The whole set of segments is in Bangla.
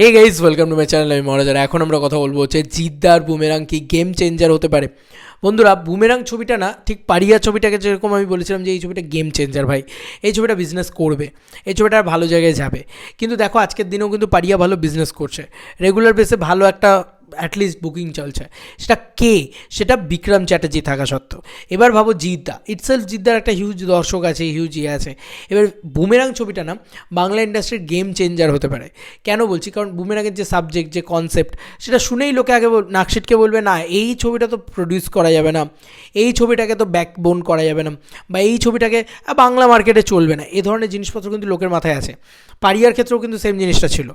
Hey guys welcome to my channel আমি মহারাজার এখন আমরা কথা বলব হচ্ছে জিদ্দার বুমেরাং কি গেম চেঞ্জার হতে পারে। বন্ধুরা, বুমেরাং ছবিটা না, ঠিক পারিয়া ছবিটাকে যেরকম আমি বলেছিলাম যে এই ছবিটা গেম চেঞ্জার ভাই। এই ছবিটা বিজনেস করবে, এই ছবিটা ভালো জায়গায় যাবে। কিন্তু দেখো, আজকের দিনেও কিন্তু পারিয়া ভালো বিজনেস করছে। রেগুলার বেসে ভালো একটা অ্যাটলিস্ট বুকিং চলছে। সেটা কে? সেটা বিক্রম চ্যাটার্জি থাকা সত্ত্বেও। এবার ভাবো জিদ্দা। ইটসেলফ জিদ্দার একটা হিউজ দর্শক আছে হিউজ ইয়ে আছে। এবার বুমেরাং ছবিটা না, বাংলা ইন্ডাস্ট্রির গেম চেঞ্জার হতে পারে। কেন বলছি? কারণ বুমেরাংয়ের যে সাবজেক্ট যে কনসেপ্ট সেটা শুনেই লোকে আগে নাকশিটকে বলবে, না, এই ছবিটা তো প্রডিউস করা যাবে না। এই ছবিটাকে তো ব্যাকবোন করা যাবে না। বা এই ছবিটাকে বাংলা মার্কেটে চলবে না। এ ধরনের জিনিসপত্র কিন্তু লোকের মাথায় আছে। পারিয়ার ক্ষেত্রেও কিন্তু সেম জিনিসটা ছিল।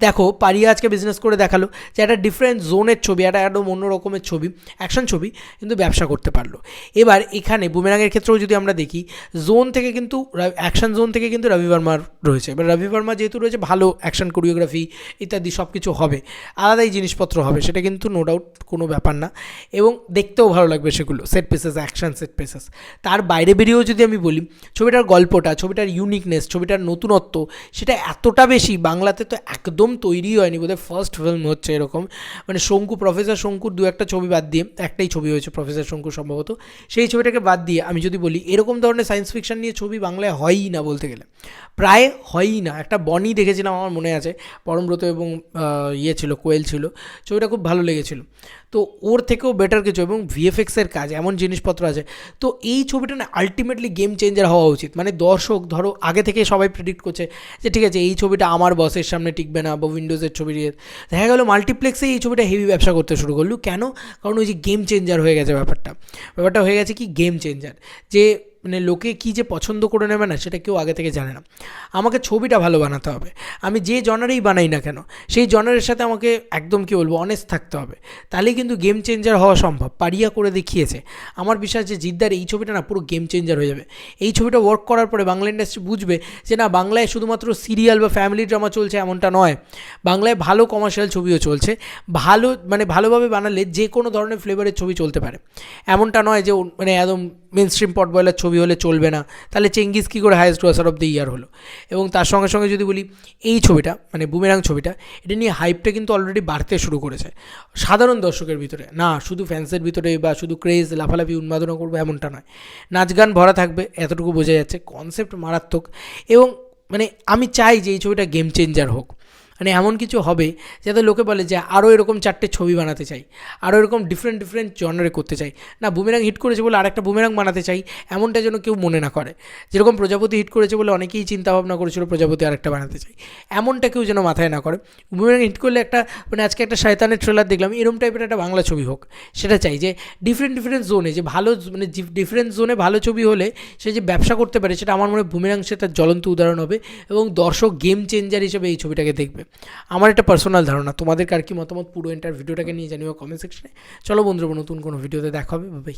দেখো, পারিয়া আজকে বিজনেস করে দেখাল যে একটা ডিফারেন্ট জোনের ছবি, একটা একদম অন্য রকমের ছবি অ্যাকশন ছবি কিন্তু ব্যবসা করতে পারল। এবার এখানে বুমেরাঙের ক্ষেত্রেও যদি আমরা দেখি জোন থেকে কিন্তু অ্যাকশন জোন থেকে কিন্তু রবি বর্মার রয়েছে। এবার রবি বর্মা যেহেতু রয়েছে, ভালো অ্যাকশন কোরিওগ্রাফি ইত্যাদি সব কিছু হবে, আলাদাই জিনিসপত্র হবে, সেটা কিন্তু নো ডাউট কোনো ব্যাপার না। এবং দেখতেও ভালো লাগবে সেগুলো set pieces action set pieces তার বাইরে বেরিয়েও যদি আমি বলি, ছবিটার গল্পটা, ছবিটার ইউনিকনেস ছবিটার নতুনত্ব, সেটা এতটা বেশি বাংলাতে তো একদম তৈরি হয়নি, বোধহয় ফার্স্ট ফিল্ম হচ্ছে এরকম। মানে শঙ্কু প্রফেসর শঙ্কুর দু একটা ছবি বাদ দিয়ে, একটাই ছবি হয়েছে প্রফেসর শঙ্কু সম্ভবত, সেই ছবিটাকে বাদ দিয়ে আমি যদি বলি, এরকম ধরনের সায়েন্স ফিকশান নিয়ে ছবি বাংলায় হয়ই না বলতে গেলে। প্রায় হয়ই না, একটা বনি দেখেছিলাম আমার মনে আছে, পরমব্রত এবং ইয়ে ছিল, কোয়েল ছিল, ছবিটা খুব ভালো লেগেছিল। তো ওর থেকেও বেটার কিছু এবং ভিএফএক্সের কাজ, এমন জিনিসপত্র আছে। তো এই ছবিটা না আলটিমেটলি গেম চেঞ্জার হওয়া উচিত। মানে দর্শক, ধরো, আগে থেকে সবাই প্রেডিক্ট করছে যে ঠিক আছে, এই ছবিটা আমার বসের সামনে টিকবে না বা উইন্ডোজের ছবি দিয়ে দেখা গেল মাল্টিপ্লেক্সে এই ছবিটা হেভি ব্যবসা করতে শুরু করল। কেন? কারণ ওই যে গেম চেঞ্জার হয়ে গেছে ব্যাপারটা। ব্যাপারটা হয়ে গেছে কি? গেম চেঞ্জার যে মানে লোকে কী যে পছন্দ করে নেবে না, সেটা কেউ আগে থেকে জানে না। আমাকে ছবিটা ভালো বানাতে হবে। আমি যে জনারেই বানাই না কেন, সেই জনারের সাথে আমাকে একদম কী বলব অনেস্ট থাকতে হবে। তাহলেই কিন্তু গেম চেঞ্জার হওয়া সম্ভব। পারিয়া করে দেখিয়েছে। আমার বিশ্বাস যে জিদ্দার এই ছবিটা না পুরো গেম চেঞ্জার হয়ে যাবে। এই ছবিটা ওয়ার্ক করার পরে বাংলা ইন্ডাস্ট্রি বুঝবে যে না, বাংলায় শুধুমাত্র সিরিয়াল বা ফ্যামিলি ড্রামা চলছে এমনটা নয়। বাংলায় ভালো কমার্শিয়াল ছবিও চলছে। ভালো মানে ভালোভাবে বানালে যে কোনো ধরনের ফ্লেভারের ছবি চলতে পারে। এমনটা নয় যে মানে একদম মেন স্ট্রিম পট বয়লার ছবি হলে চলবে না। তাহলে চেঙ্গিস কী করে highest grosser of the year হলো? এবং তার সঙ্গে সঙ্গে যদি বলি, এই ছবিটা মানে বুমেরাং ছবিটা, এটা নিয়ে হাইপটা কিন্তু অলরেডি বাড়তে শুরু করেছে। সাধারণ দর্শকের ভিতরে, না, শুধু ফ্যান্সের ভিতরে বা শুধু ক্রেজ লাফালাফি, উন্মাদনা করব এমনটা নয়। নাচ গান ভরা থাকবে, এতটুকু বোঝা যাচ্ছে কনসেপ্ট মারাত্মক। এবং মানে আমি চাই যে এই ছবিটা গেম চেঞ্জার হোক। মানে এমন কিছু হবে যাতে লোকে বলে যে আরও এরকম চারটে ছবি বানাতে চাই আরও এরকম ডিফারেন্ট ডিফারেন্ট জনারে করতে চাই। না বুমেরাং হিট করেছে বলে আরেকটা বুমেরাং বানাতে চাই, এমনটা যেন কেউ মনে না করে। যেরকম প্রজাপতি হিট করেছে বলে অনেকেই চিন্তা ভাবনা করেছিল প্রজাপতি আরেকটা বানাতে চাই। এমনটা কেউ যেন মাথায় না করে। বুমেরাং হিট করলে একটা মানে আজকে একটা শয়তানের ট্রেলার দেখলাম এরকম টাইপের একটা বাংলা ছবি হোক, সেটা চাই যে ডিফারেন্ট ডিফারেন্ট জোনে যে ভালো মানে ডিফারেন্ট জোনে ভালো ছবি হলে সে যে ব্যবসা করতে পারে, সেটা আমার মনে হয় বুমেরাং সেটা জ্বলন্ত উদাহরণ হবে এবং দর্শক গেম চেঞ্জার হিসেবে এই ছবিটাকে দেখবে। আমার একটা পার্সোনাল ধারণা তোমাদের কার কি মতামত পুরো এন্টার ভিডিওটাকে নিয়ে জানিও কমেন্ট সেকশনে চলো বন্ধুরা, নতুন কোনো ভিডিওতে দেখা হবে বাই